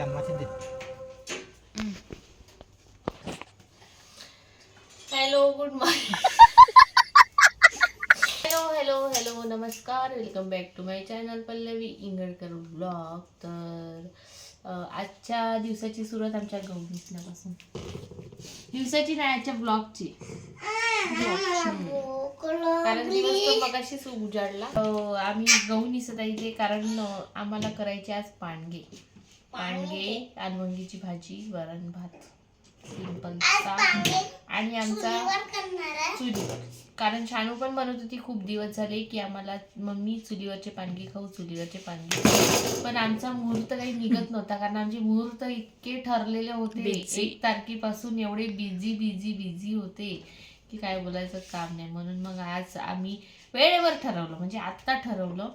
जन्माचे दिन. Hello good morning hello hello hello नमस्कार. Welcome back to my channel Pallavi Ingadkar blog तर आजच्या दिवसाची सुरुवात आमच्या गौरीपासून दिवसाची नाही आजच्या ब्लॉगची कारण दिवस तो मगाशीच उजाडला. आम्ही गहू निसत आहे कारण आम्हाला करायचे आज पांडगे पांडगे अलवंगीची भाजी वरण भात. सिंपलचा आणि आमचा चुलीवर कारण शानू पण म्हणत होती खूप दिवस झाले की आम्हाला मम्मी चुलीवरचे पानगी खाऊ चुलीवरचे पानगी. पण आमचा मुहूर्त काही निघत नव्हता कारण आमचे मुहूर्त इतके ठरलेले होते. एक तारखेपासून एवढे बिझी बिझी बिझी होते की काय बोलायचं काम नाही. म्हणून मग आज आम्ही वेळेवर ठरवलं म्हणजे आत्ता ठरवलं.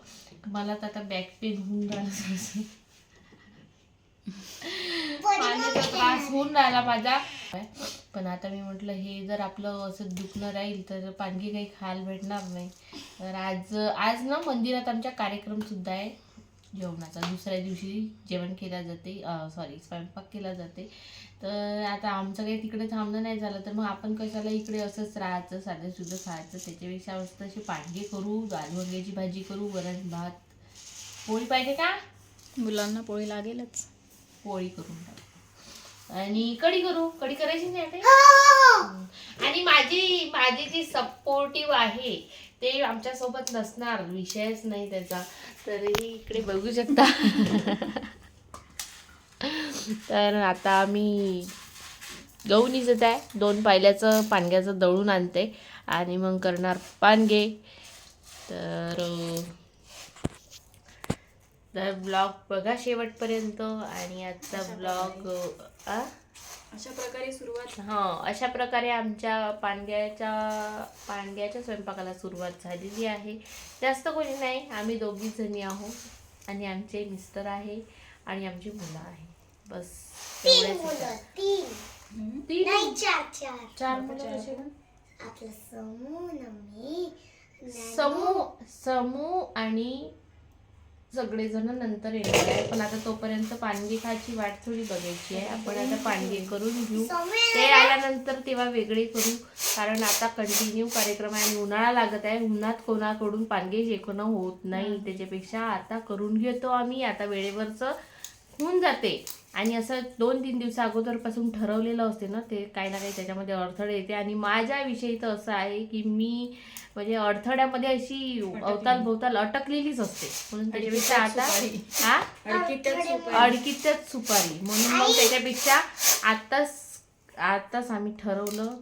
मला तर आता बॅक पेन होऊन राहिलं पाण्याचा त्रास होऊन राहिला माझा. पण आता मी म्हटलं हे जर आपलं असं दुखणं राहील तर पानगी काही खायला भेटणार नाही. तर आज आज ना मंदिरात आमच्या कार्यक्रम सुद्धा आहे. जेवणाचा. दुसऱ्या दिवशी जेवण केलं जाते. सॉरी स्वयंपाक केला जाते. तर आता आमचं काही तिकडे थांबणं नाही झालं तर मग आपण कशाला इकडे असंच राहायचं साधं सुद्धा खायचं? त्याच्यापेक्षा मस्त अशी पांडगे करू दाल वांग्याची भाजी करू वरण भात. पोळी पाहिजे का? मुलांना पोळी लागेलच. पोळी करून टाकू आणि कढी करू? कढी करायची नाही आता? हम्म. आणि माझी माझी जी सपोर्टिव्ह आहे ते आमच्यासोबत नसणार. विषयच नाही त्याचा. तरी इकडे बघू शकता. तर आता आम्ही गहू निजत आहे. दोन पायल्याचं पानग्याचं दळून आणते. आणि मग करणार पानगे. तर तर ब्लॉग बघा शेवटपर्यंत आणि आजचा ब्लॉग आ? अशा प्रकारे सुरुवात. हां अशा प्रकारे आमच्या पांड्याच्या पांड्याच्या स्वयंपाकाला सुरुवात झालेली आहे. जास्त कोणी नाही आम्ही दोघीच जणी आहोत. आणि आमचे मिस्टर आहे आणि आमची मुलं आहे. बस चार चार. चार मुलं समूह समू समू आणि सगळेजण नंतर येणार आहे. पण आता तोपर्यंत पानगी खायची वाट थोडी बघायची आहे. आपण आता पानगी करून घेऊ. ते आल्यानंतर तेव्हा वेगळे करू. कारण आता कंटिन्यू कार्यक्रम आहे. आणि उन्हाळा लागत आहे. उन्हात कोणाकडून पानगे शेकणं होत नाही त्याच्यापेक्षा आता करून घेतो आम्ही. आता वेळेवरचं होऊन जाते. आणि असं दोन तीन दिवसा अगोदरपासून ठरवलेलं असते ना ते काही ना काही त्याच्यामध्ये अडथळे येते. आणि माझ्याविषयी तर असं आहे की मी म्हणजे अडथळ्यामध्ये अशी अवताल भोवताल अटकलेलीच असते. म्हणून त्याच्यापेक्षा आता हा? अडकीतच सुपारी. म्हणून मग त्याच्यापेक्षा आत्ताच आत्ताच आम्ही ठरवलं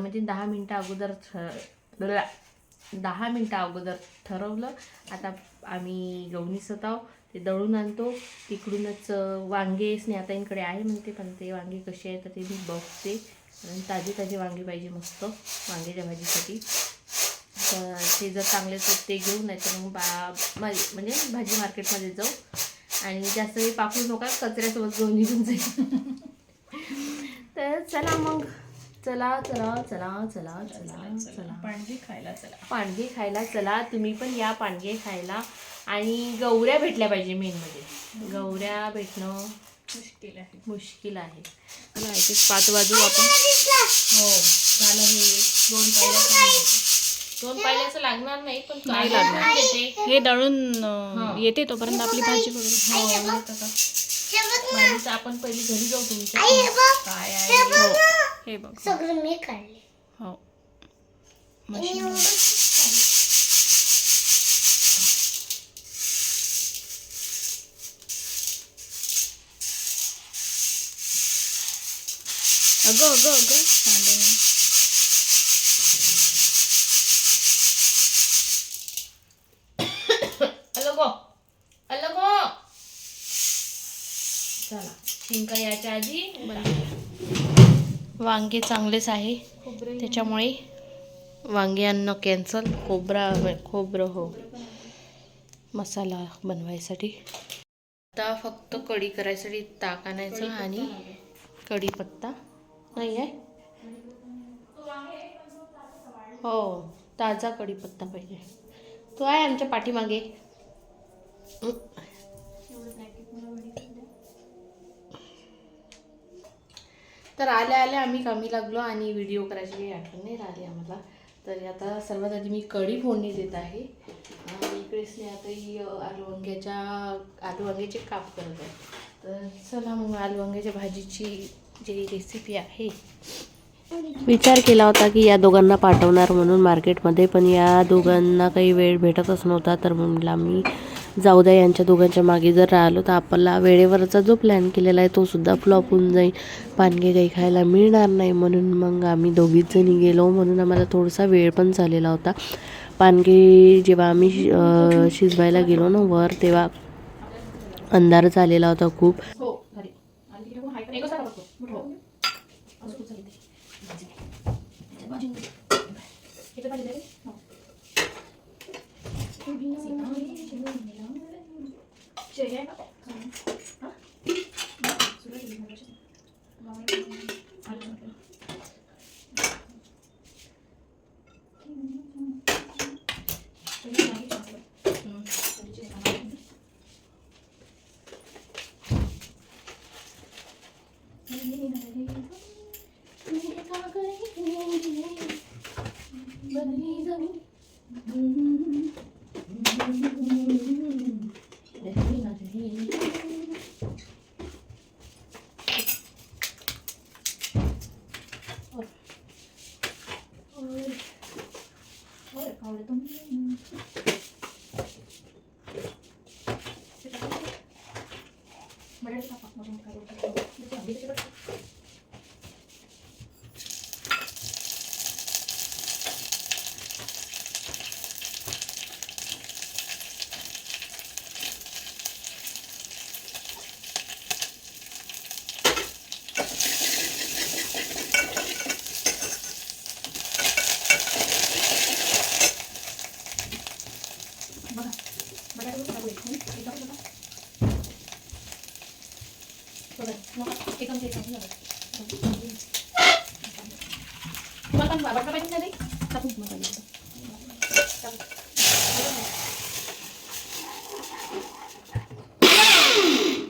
म्हणजे दहा मिनटं अगोदर. दहा मिनटं अगोदर ठरवलं. आता आम्ही गवणीसत आहो ते दळून आणतो. तिकडूनच वांगे स्नेहाताईंकडे आहे म्हणते पण ते वांगे कसे आहेत तर ते मी बघते. आणि ताजे ताजे वांगे पाहिजे मस्त वांग्याच्या भाजीसाठी. तर ते जर चांगले तर ते घेऊन नाही तर मग बा म्हणजे भाजी मार्केटमध्ये जाऊ. आणि जास्त वेळ पाकळू नका कचऱ्यासोबत घेऊन निघून जाईल. तर चला मग. चला चला चला चला चला चला. पाणगी खायला चला. पांडगे खायला चला. तुम्ही पण या पांडगे खायला. आणि गौऱ्या भेटल्या पाहिजे मेन म्हणजे. गौऱ्या भेटणं मुश्किल आहे. मुश्किल आहे. पाच वाजू आपण. हो झालं हे. दोन पायल्याचं दोन पायल्याचं लागणार नाही पण नाही लागणार. हे दळून. येते तोपर्यंत आपली भाजी बघू. हो आपण पहिली घरी जाऊ तुमच्या. हे. काय हे आहे. हे बघ. सगळं मी काढले. हो. अगं अगं अगं सांडे चला. शिंका याच्या आधी वांगे चांगलेच आहे. त्याच्यामुळे वांगे अन्न कॅन्सल खोबरा खोबरं हो. मसाला बनवायसाठी. आता फक्त कढी करायसाठी ताक आणायचं आणि कढीपत्ता. नाही आहे हो ताजा कढीपत्ता पाहिजे. तो आहे आमच्या पाठीमागे. तर आल्या आल्या आम्ही कामी लागलो आणि व्हिडिओ करायची काही आठवण नाही राहिली आम्हाला. तर आता सर्वात आधी मी कढी फोडणी देत आहे. आणि इकडे स्नेहाताई आलू वांग्याच्या आलू वांग्याचे काप करत आहे तर चला मग आलू वांग्याच्या भाजीची जी रेसिपी आहे. विचार केला होता की या दोघांना पाठवणार म्हणून मार्केटमध्ये पण या दोघांना काही वेळ भेटतच नव्हता. तर म्हणला मी जाऊ द्या यांच्या दोघांच्या मागे जर राहिलो तर आपला वेळेवरचा जो प्लॅन केलेला आहे तो सुद्धा फ्लॉप होऊन जाईल. पानगे काही खायला मिळणार नाही म्हणून मग आम्ही दोघीच जणी गेलो म्हणून आम्हाला थोडासा वेळ पण झालेला होता. पानगे जेव्हा आम्ही शिजवायला गेलो ना वर तेव्हा अंधार झालेला होता खूप हो झाली आणि तिकडे कोण आहे का? एकच आहे का फक्त? हो. अजून खूप झाली ते. भाजी. इथे भाजी दे रे. हो. शेंगा आहे का? हा? सुरू आहे की नाही? आलं. हम्म. श्वास शिजायला. नाही, नाही,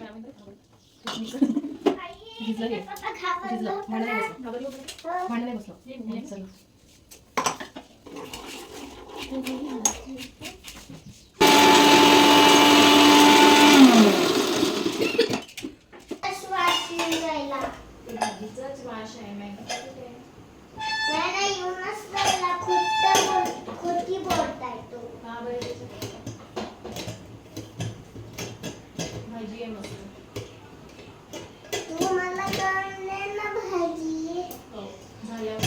येऊनच बोल- खोटी बोलताय तो. भाजी आहे मस्त तू मला कळले ना भाजी हो झाल्यावर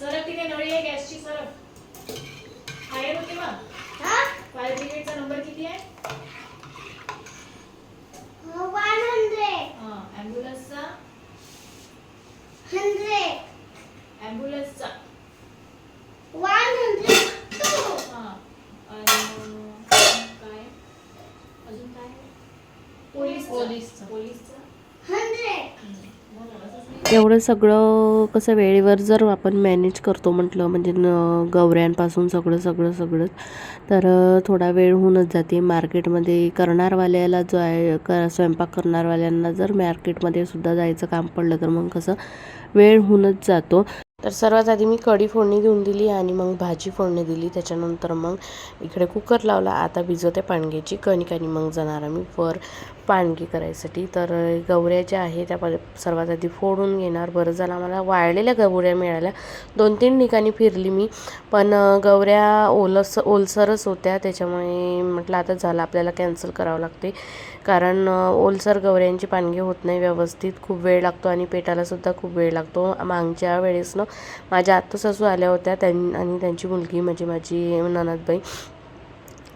सरक तिथे नळी आहे गॅसची सरक फायर होते हा? फायर ब्रिगेडचा नंबर किती आहे? वन हंड्रेड हा ॲम्ब्युलन्सचा हंड्रेड ॲम्ब्युलन्सचा वन हंड्रेड टू हा आणि काय अजून काय पोलीस पोलीसचा पोलीसचा हंड्रेड एवढं सगळं कसं वेळेवर जर आपण मॅनेज करतो म्हटलं म्हणजे न गवऱ्यांपासून सगळं सगळं सगळं तर थोडा वेळ होऊनच जाते. मार्केटमध्ये करणारवाल्याला जो आहे क स्वयंपाक करणारवाल्यांना जर मार्केटमध्ये सुद्धा जायचं काम पडलं तर मग कसं वेळ होऊनच जातो. तर सर्वात आधी मी कढी फोडणी देऊन दिली आणि मग भाजी फोडणी दिली. त्याच्यानंतर मग इकडे कुकर लावला. आता भिजवते पाणग्याची कणिक आणि मग जाणार आम्ही वर पाणगी करायसाठी. तर गवऱ्या ज्या आहे त्या सर्वात आधी फोडून घेणार. बरं झालं आम्हाला वाळलेल्या गवऱ्या मिळाल्या. दोन तीन ठिकाणी फिरली मी. पण गवऱ्या ओलस ओलसरच होत्या. त्याच्यामुळे म्हटलं आता झालं. आपल्याला कॅन्सल करावं लागते. कारण ओलसर गवऱ्यांची पानगी होत नाही व्यवस्थित. खूप वेळ लागतो आणि पेटालासुद्धा खूप वेळ लागतो. मागच्या वेळेस ना माझ्या आत्ता सासू आल्या होत्या त्यां आणि त्यांची मुलगी म्हणजे माझी ननदबाई.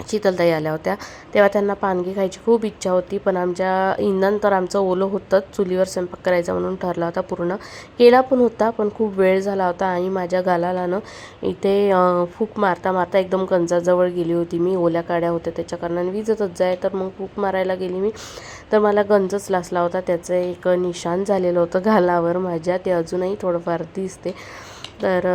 शीतलताई आल्या होत्या. तेव्हा त्यांना पानगी खायची खूप इच्छा होती पण आमच्या इंधन तर आमचं ओलं होतंच. चुलीवर स्वयंपाक करायचा म्हणून ठरला होता पूर्ण. केला पण होता पण खूप वेळ झाला होता. आणि माझ्या गालाला ना इथे फूक मारता मारता एकदम कंजाजवळ गेली होती मी. ओल्या काड्या होत्या त्याच्या कारणाने विजतच जाय तर मग फूक मारायला गेली मी. तर मला गंजच लासला होता. त्याचं एक निशाण झालेलं होतं गालावर माझ्या. ते अजूनही थोडंफार दिसते. तर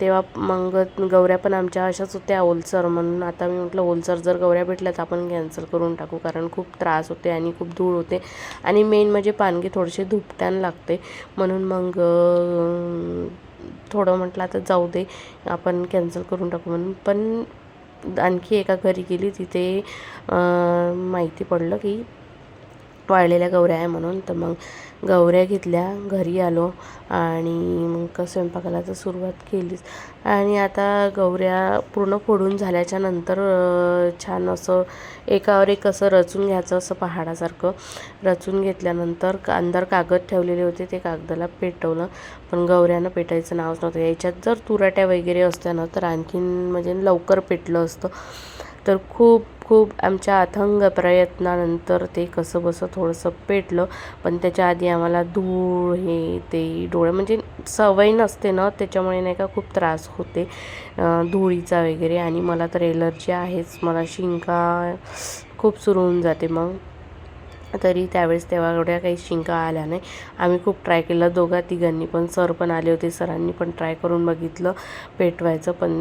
तेव्हा मग गौऱ्या पण आमच्या अशाच होत्या ओलसर म्हणून. आता मी म्हटलं ओलसर जर गौऱ्या भेटल्या तर आपण कॅन्सल करून टाकू कारण खूप त्रास होते आणि खूप धूळ होते. आणि मेन म्हणजे पानगी थोडेसे धुपटान लागते. म्हणून मग थोडं म्हटलं आता जाऊ दे आपण कॅन्सल करून टाकू म्हणून. पण आणखी एका घरी गेली तिथे माहिती पडलं की वाळलेल्या गवऱ्या आहे म्हणून. तर मग गवऱ्या घेतल्या घरी आलो आणि मग स्वयंपाकाला तर सुरुवात केलीच. आणि आता गवऱ्या पूर्ण फोडून झाल्याच्यानंतर छान असं एकावर एक असं रचून घ्यायचं असं पहाडासारखं. रचून घेतल्यानंतर का अंदर कागद ठेवलेले होते ते कागदाला पेटवलं. पण गवऱ्यानं पेटायचं नावच नव्हतं. याच्यात जर तुराट्या वगैरे असत्या ना तर आणखीन म्हणजे लवकर पेटलं असतं. तर खूप खूप आमच्या अथंग प्रयत्नानंतर ते कसं बसं थोडंसं पेटलं. पण त्याच्या आधी आम्हाला धूळ हे ते डोळे म्हणजे सवय नसते ना त्याच्यामुळे नाही का खूप त्रास होते. धुळीचा वगैरे आणि मला तर एलर्जी आहेच. मला शिंका खूप सुरू होऊन जाते मग. तरी त्यावेळेस तेव्हा एवढ्या काही शिंका आल्या नाही. आम्ही खूप ट्राय केलं. दोघा तिघांनी पण सर पण आले होते. सरांनी पण ट्राय करून बघितलं. पेटवायचं पण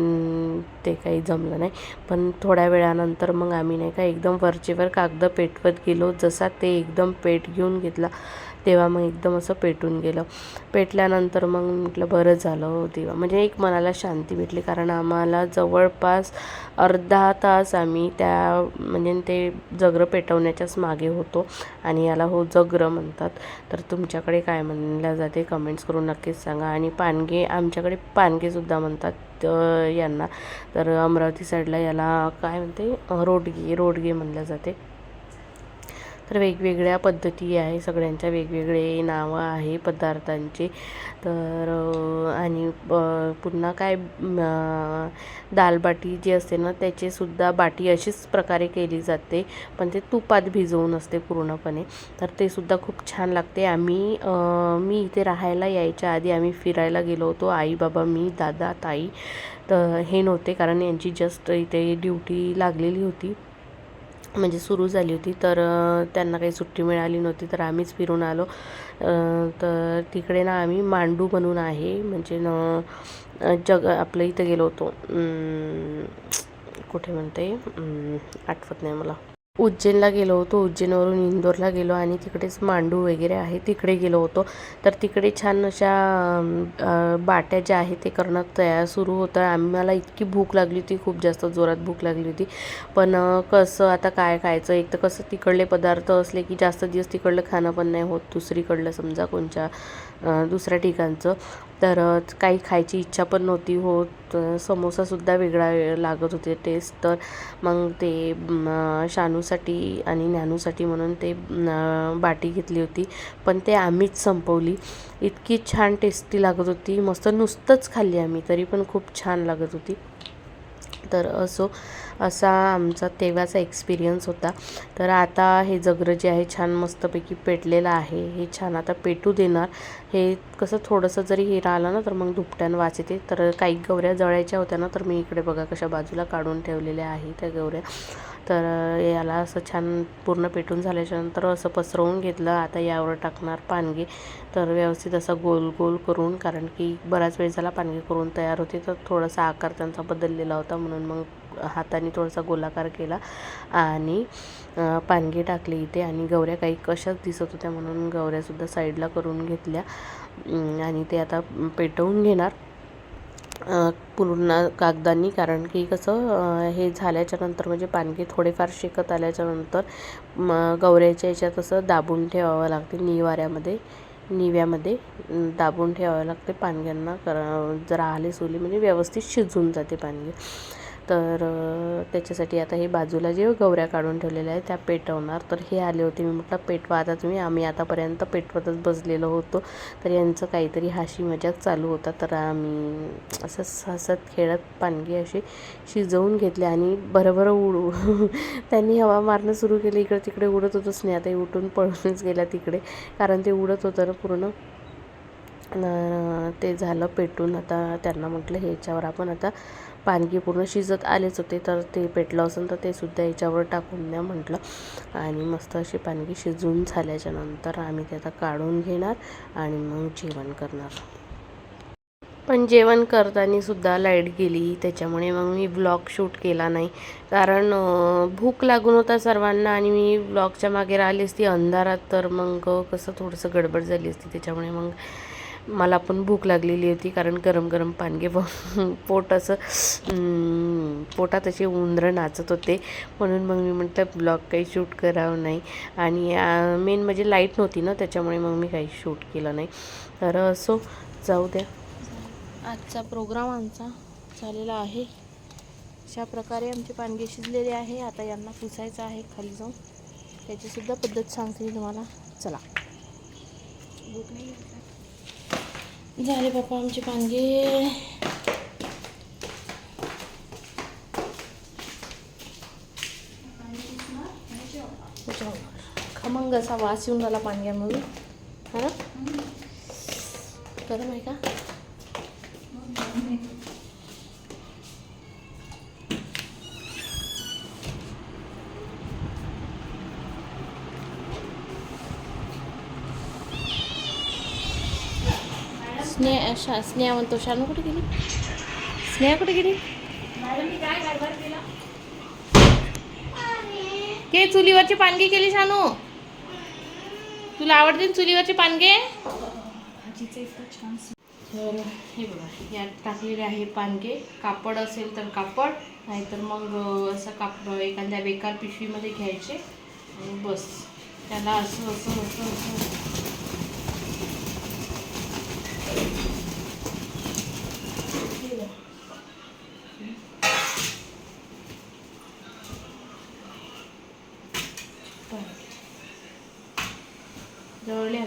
ते काही जमलं नाही. पण थोड्या वेळानंतर मग आम्ही नाही का एकदम वरचेवर कागद पेटवत गेलो. जसा ते एकदम पेट घेऊन घेतला. तेव्हा मग एकदम असं पेटून गेलं. पेटल्यानंतर मग म्हटलं बरं झालं हो तेव्हा म्हणजे एक मनाला शांती भेटली कारण आम्हाला जवळपास अर्धा तास आम्ही त्या म्हणजे ते जगरं पेटवण्याच्याच मागे होतो आणि याला हो जगरं म्हणतात. तर तुमच्याकडे काय म्हणल्या जाते कमेंट्स करून नक्कीच सांगा. आणि पानगे आमच्याकडे पानगेसुद्धा म्हणतात यांना. तर अमरावती साईडला याला काय म्हणते? रोडगे रोडगे म्हणल्या जाते. तर वेगवेगळ्या पद्धती आहे. सगळ्यांच्या वेगवेगळे नावं आहे पदार्थांचे. तर आणि पुन्हा काय दाल दालबाटी जी असते ना त्याचीसुद्धा बाटी अशीच प्रकारे केली जाते. पण ते तुपात भिजवून असते पूर्णपणे. तर ते सुद्धा खूप छान लागते. आम्ही मी इथे राहायला यायच्या आधी आम्ही फिरायला गेलो होतो. आई बाबा मी दादा ताई तर हे नव्हते. कारण यांची जस्ट इथे ड्युटी लागलेली होती. म्हणजे सुरू झाली होती तर त्यांना काही सुट्टी मिळाली नव्हती तर आम्हीच फिरून आलो. तर तिकडे ना आम्ही मांडू म्हणून आहे म्हणजे न जग आपलं इथं गेलो होतो. कुठे म्हणते? आठवत नाही मला. उज्जैनला गेलो होतो. उज्जैनवरून इंदोरला गेलो आणि तिकडेच मांडू वगैरे आहे. तिकडे गेलो होतो. तर तिकडे छान अशा बाट्या ज्या आहेत ते करणं तयार सुरू होतं. आम्हाला इतकी भूक लागली होती. खूप जास्त जोरात भूक लागली होती. पण कसं आता काय खायचं? एक तर कसं तिकडले पदार्थ असले की जास्त दिवस तिकडलं खाणं पण नाही होत. दुसरीकडलं समजा कोणच्या दुसऱ्या ठिकाणचं. तर काही खायची इच्छा पण नव्हती होत. समोसासुद्धा वेगळा लागत होते. टेस्ट तर मग ते शानूसाठी आणि ज्ञानूसाठी म्हणून ते बाटी घेतली होती. पण ते आम्हीच संपवली. इतकी छान टेस्टी लागत होती. मस्त नुसतंच खाल्ली आम्ही. तरी पण खूप छान लागत होती. तर असो असा आमचा तेव्हाचा एक्सपिरियन्स होता. तर आता हे जगरं जे आहे छान मस्तपैकी पेटलेलं आहे. हे छान आता पेटू देणार. हे कसं थोडंसं जरी हे राहिलं ना तर मग दुपट्यानं वाचते. येते तर काही गवऱ्या जळायच्या होत्या ना तर मी इकडे बघा कशा बाजूला काढून ठेवलेल्या आहे त्या गवऱ्या. तर याला असं छान पूर्ण पेटून झाल्याच्यानंतर असं पसरवून घेतलं. आता यावर टाकणार पानगे. तर व्यवस्थित असं गोल गोल करून कारण की बराच वेळ झाला पानगे करून तयार होते तर थोडासा आकार त्यांचा बदललेला होता. म्हणून मग हाताने थोडासा गोलाकार केला आणि पानगे पानगी टाकली इथे आणि गवऱ्या काही कशाच दिसत होत्या म्हणून गवऱ्यासुद्धा साईडला करून घेतल्या. आणि ते आता पेटवून घेणार. पूर्ण कागदांनी कारण की कसं हे झाल्याच्यानंतर म्हणजे पानगे थोडेफार शेकत आल्याच्यानंतर मग गवऱ्याच्या याच्यात असं दाबून ठेवावं लागते निवाऱ्यामध्ये निव्यामध्ये दाबून ठेवावं लागते पानग्यांना कर जर आले सोली म्हणजे व्यवस्थित शिजून जाते पानगी. तर त्याच्यासाठी आता हे बाजूला जे गवऱ्या काढून ठेवलेल्या आहेत त्या पेटवणार. तर हे आले होते मी म्हटलं पेटवा. आता तुम्ही आम्ही आतापर्यंत पेटवतच बसलेलो होतो. तर यांचं काहीतरी हाशी मजाक चालू होता. तर आम्ही असंच हसत खेळत पानगी अशी शिजवून घेतले आणि भरभर उडू त्यांनी हवा मारणं सुरू केलं. इकडे तिकडे उडत होतो आता उठून पळूनच गेला तिकडे. कारण ते उडत होतं ना पूर्ण. न- ते झालं पेटून. आता त्यांना म्हटलं ह्याच्यावर आपण आता पानगी पूर्ण शिजत आलेच होते तर ते पेटलं असेल तर ते सुद्धा याच्यावर टाकून द्या म्हटलं. आणि मस्त अशी पानगी शिजून झाल्याच्यानंतर आम्ही ते आता काढून घेणार आणि मग जेवण करणार. पण जेवण करताना सुद्धा लाइट गेली त्याच्यामुळे मग मी ब्लॉग शूट केला नाही. कारण भूक लागून होता सर्वांना आणि मी ब्लॉगच्या मागे राहिली असती अंधारात तर मग कसं थोडंसं गडबड झाली असती त्याच्यामुळे मग मला पण भूक लागलेली होती कारण गरम गरम पानगे पोट असं पोटात असे उंदरं नाचत होते. म्हणून मग मी म्हटलं ब्लॉग काही शूट करावं नाही. आणि मेन म्हणजे लाइट नव्हती ना त्याच्यामुळे मग मी काही शूट केलं नाही. तर असो जाऊ द्या. आजचा प्रोग्राम आमचा झालेला आहे. अशा प्रकारे आमचे पानगे शिजलेले आहे. आता यांना पुसायचं आहे खाली जाऊन. त्याचीसुद्धा पद्धत सांगते तुम्हाला. चला. झाले बापा आमचे पानगे खमंग असा वास येऊन झाला पानग्यामधून हा ना गरम आहे का स्नेहा शा स्नेहा म्हणतो शानू कुठे गेली? स्नेहा कुठे गेली? के चुलीवरची पानगी केली शानू? तुला आवडते चुलीवरचे पानगे? तर हे बघा यात टाकलेले आहे पानगे. कापड असेल तर कापड नाहीतर मग असं कापड एखाद्या बेकार पिशवीमध्ये घ्यायचे. आणि बस. त्याला असं असं असं असं.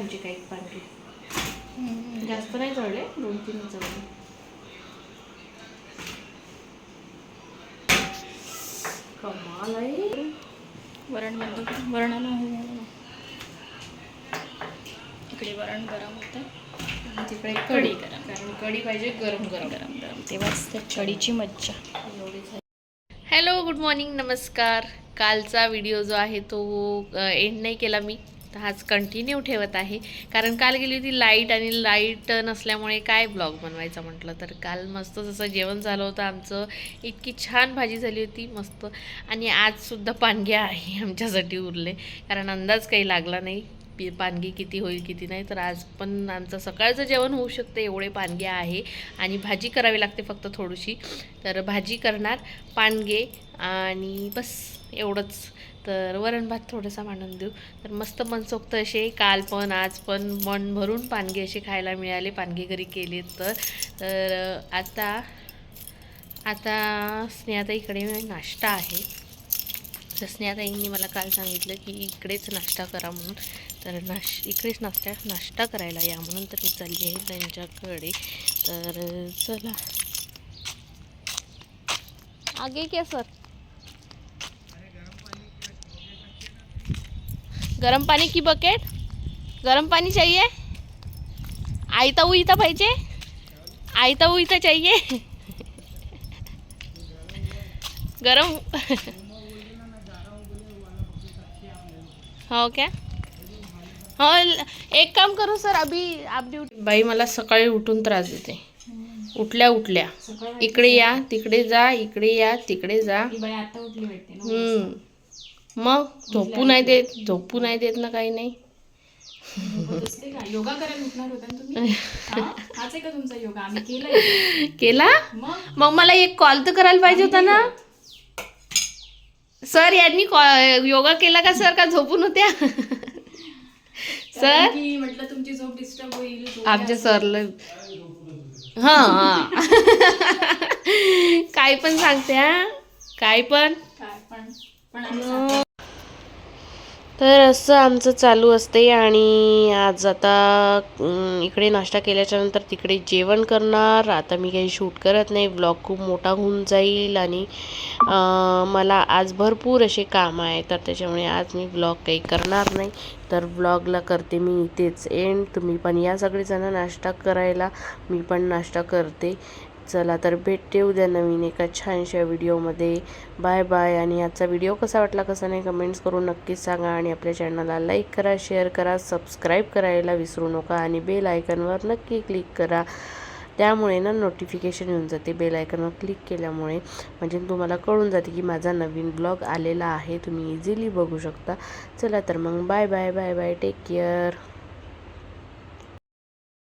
आमचे काही पानगे जास्त नाही जळले दोन तीन जळले. कमाल आहे. वरण बंद. वरणाला हे ना. इकडे वरण गरम होतं. आणि तिकडे कढी कढी गरम. कारण कढी पाहिजे गरम गरम गरम गरम. तेव्हाच त्या कढीची मज्जा. हॅलो गुड मॉर्निंग नमस्कार. कालचा व्हिडिओ जो आहे तो एंड नाही केला मी. तर हाच कंटिन्यू ठेवत आहे. कारण काल गेली होती लाइट आणि लाइट नसल्यामुळे काय ब्लॉग बनवायचा म्हटलं तर काल मस्त जसं जेवण झालं होतं आमचं इतकी छान भाजी झाली होती मस्त. आणि आजसुद्धा पानगे आहे आमच्यासाठी उरले. कारण अंदाज काही लागला नाही पी पानगी किती होईल किती नाही. तर आज पण आमचं सकाळचं जेवण होऊ शकतं एवढे पानगे आहे. आणि भाजी करावी लागते फक्त थोडीशी. तर भाजी करणार पानगे आणि बस एवढंच. तर वरण भात थोडासा मांडून देऊ. तर मस्त मनसोक्त असे. काल पण आज पण मन भरून पानगे असे खायला मिळाले. पानगे घरी केले तर. तर आता आता स्नेहाताईकडे नाश्ता आहे. तर स्नेहाताईंनी मला काल सांगितलं की इकडेच नाश्ता करा म्हणून. तर नाश इकडेच नाश्ता नाश्ता करायला या म्हणून तर मी चालली आहे त्यांच्याकडे. तर चला. आगे क्या सर? गरम पानी की बकेट गरम पानी चाहिए? आयता उईता पाहिजे? आयता उईता चाहिए? गरम? हो क्या? हो एक काम करू सर अभी आप ड्यूटी बाई मला सकाळी उठून त्रास देते. उठल्या उठल्या. इकडे या तिकडे जा इकडे या तिकडे जा. आता उठली वाटते ना. हम्म. मग झोपू नाही देत झोपू नाही देत ना काही नाही. असते का योगा करायला उठणार होता ना तुम्ही? हा? हाच आहे का तुमचा योगा? आम्ही केलाय. केला? मग? मला एक कॉल तर करायला पाहिजे होता ना. सर यांनी योगा केला का सर? का झोपून होत्या? सर? म्हटलं तुमची झोप डिस्टर्ब होईल आमच्या सरला हा हा. काय पण सांगते हा. काय पण? काय पण. तर असं आमचं चालू असते आणि आज आता इकडे नाश्ता केल्याच्यानंतर तिकडे जेवण करणार. आता मी काही शूट करत नाही. ब्लॉग खूप मोठा होऊन जाईल आणि मला आज भरपूर असे काम आहे तर त्याच्यामुळे आज मी ब्लॉग काही करणार नाही. तर ब्लॉगला करते मी इथेच एंड तुम्ही पण या सगळेजण नाश्ता करायला. मी पण नाश्ता करते. चला तर भेटते उद्या नवीन एका छानशा व्हिडिओमध्ये. Bye bye. आणि आजचा व्हिडिओ कसा वाटला कसा नाही कमेंट्स करून नक्कीच सांगा. आणि आपल्या चॅनलला लाईक करा शेअर करा सबस्क्राईब करायला विसरू नका. आणि बेल आयकनवर नक्की क्लिक करा. त्यामुळे ना नोटिफिकेशन येऊन जाते बेल आयकॉनवर क्लिक केल्यामुळे. म्हणजे तुम्हाला कळून जाते की माझा नवीन ब्लॉग आलेला आहे. तुम्ही इझिली बघू शकता. चला तर मग bye bye bye bye. Take care